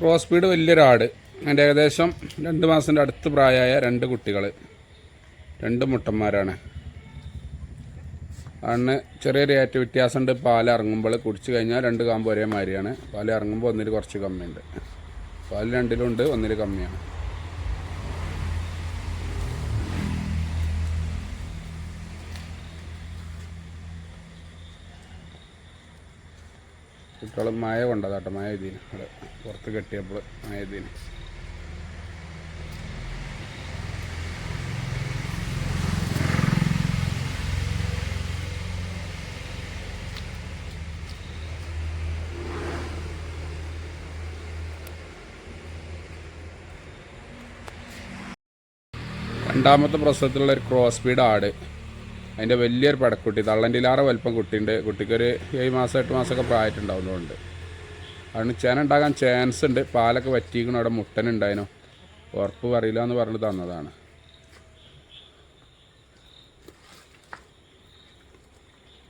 Cross speed വലിയൊരാട്. അതിന്റെ ഏകദേശം രണ്ട് മാസത്തിന്റെ അടുത്ത് പ്രായമായ രണ്ട് കുട്ടികൾ. രണ്ട് മുട്ടന്മാരാണ്. ആണ് ചെറിയൊരു ഏറ്റ വ്യത്യാസമുണ്ട്. പാൽ ഇറങ്ങുമ്പോൾ കുടിച്ച് കഴിഞ്ഞാൽ രണ്ട് കാമ്പ് ഒരേ മാതിരിയാണ് പാൽ ഇറങ്ങുമ്പോൾ ഒന്നിൽ കുറച്ച് കമ്മിയുണ്ട്. പാൽ രണ്ടിലുണ്ട് ഒന്നിൽ കമ്മിയാണ്. കുട്ടികൾ മഴ കേട്ടോ മഴ ഇതിന് അവിടെ പുറത്ത് കെട്ടിയപ്പോൾ മഴ ഇതിന് രണ്ടാമത്തെ പ്രസവത്തിലുള്ള ഒരു ക്രോസ് സ്പീഡ് ആട്. അതിന്റെ വലിയൊരു പടക്കുട്ടി തള്ളന്റിലാറെ വലിപ്പം കുട്ടിയുണ്ട്. കുട്ടിക്കൊരു ഏഴ് മാസം എട്ട് മാസമൊക്കെ പ്രായമായിട്ടുണ്ടാവുന്നതുകൊണ്ട്. അതിന് ചേന ഉണ്ടാകാൻ ചാൻസ് ഉണ്ട്. പാലൊക്കെ വറ്റിക്കണം അവിടെ മുട്ടനുണ്ടായിനോ. ഉറപ്പ് പറയില്ല എന്ന് പറഞ്ഞിട്ട് തന്നതാണ്.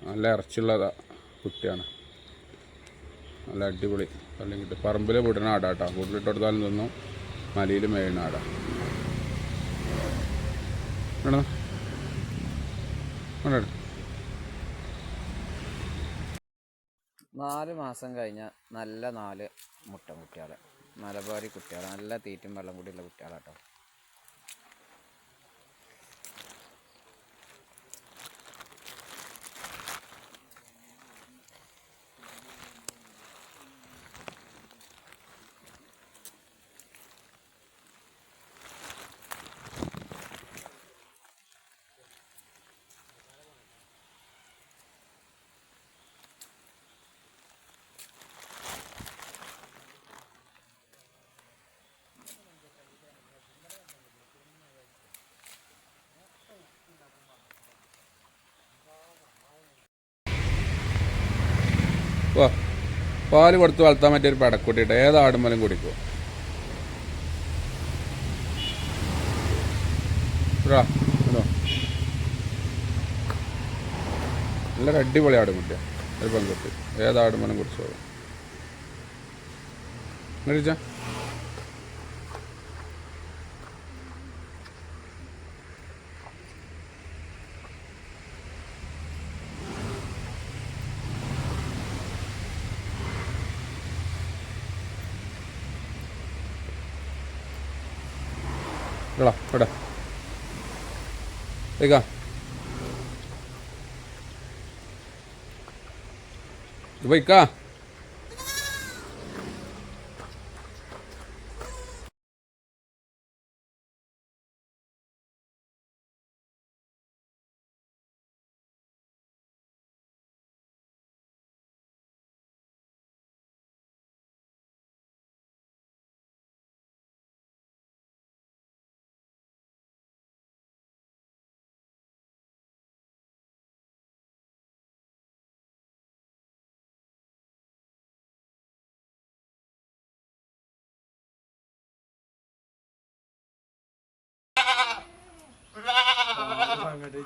നല്ല ഇറച്ചുള്ളതാ കുട്ടിയാണ്. നല്ല അടിപൊളി. അല്ലെങ്കിൽ പറമ്പിൽ വിടണ ആടാട്ടോ. കൂട്ടിലിട്ട് കൊടുത്താലും തിന്നും. മലയിൽ മേയണ ആടാ. നാല് മാസം കഴിഞ്ഞ നല്ല നാല് മുട്ട കുട്ടികളെ. മലബാരി കുട്ടികളെ. നല്ല തീറ്റും വെള്ളം കൂടിയുള്ള കുട്ടികളാട്ടോ. പാൽ കൊടുത്ത് വളർത്താൻ പറ്റിയ ഒരു പടക്കുട്ടിയിട്ട് ഏത് ആടുമ്പലും കുടിക്കും? നല്ല അടിപൊളി ആടുകുട്ടിയാണ് ഒരു പെൺകുട്ടി. ഏത് കുടിച്ചോളും? മേടിച്ചാ ഇടാ ഇവിടെ ഏക്കാ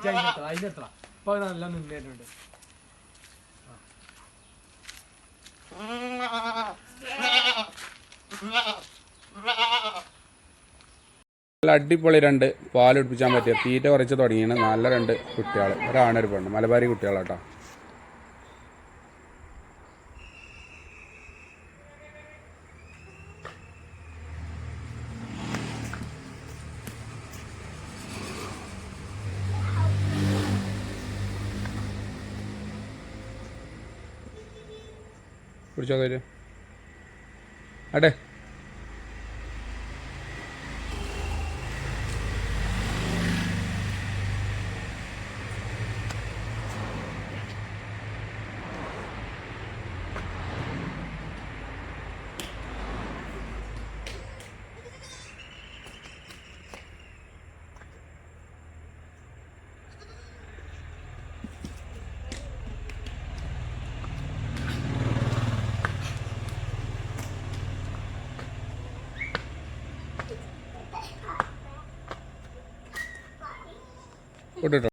അതിനെത്ര അതിനെത്ര ഇപ്പൊ നല്ല മുന്നേറ്റുണ്ട് നല്ല അടിപൊളി രണ്ട് പാൽ പിടിപ്പിച്ചാൻ പറ്റിയ തീറ്റ കുറച്ച് തുടങ്ങിയാണ്. നല്ല രണ്ട് കുട്ടികൾ ഒരാണൊരു പെണ്ണ്. മലബാരി കുട്ടികളാട്ടോ. പിടിച്ചോ കയ്യിൽ അടേ ഇട്ടിട്ടോ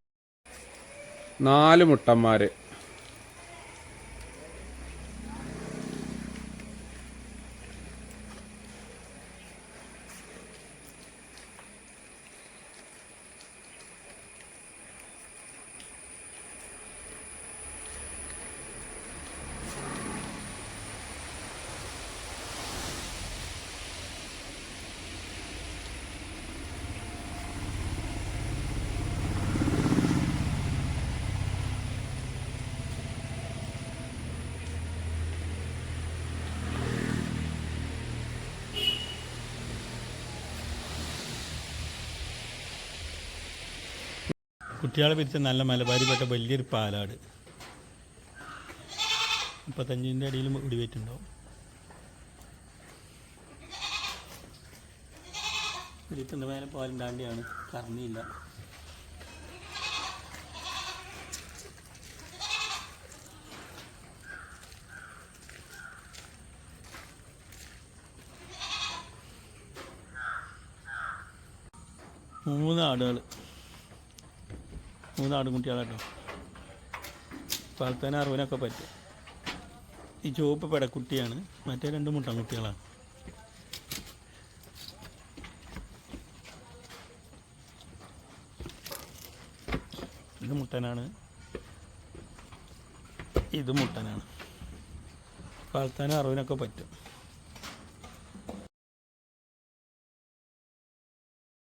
നാല് മുട്ടന്മാർ കുട്ടികളെ പിരിച്ച നല്ല മലബാരിപ്പെട്ട വലിയൊരു പാലാട്. മുപ്പത്തഞ്ചിന്റെ അടിയിൽ ഇടിവേറ്റുണ്ടാവും ഇരുപത്തിന്റെ മേലെ പാലുണ്ടാണ്ടിയാണ് കറന്നിയില്ല മൂന്ന് ആടുകൾ മൂന്ന് ആടുംകുട്ടികളാട്ടോ പാൽത്താൻ അറുപതിനൊക്കെ പറ്റും. ഈ ചുവപ്പ് പെടക്കുട്ടിയാണ് മറ്റേ രണ്ട് മുട്ടൻകുട്ടികളാണ് ഇത് മുട്ടനാണ്. ഇത് മുട്ടനാണ്. പാൽത്താൻ അറുപതിനൊക്കെ പറ്റും.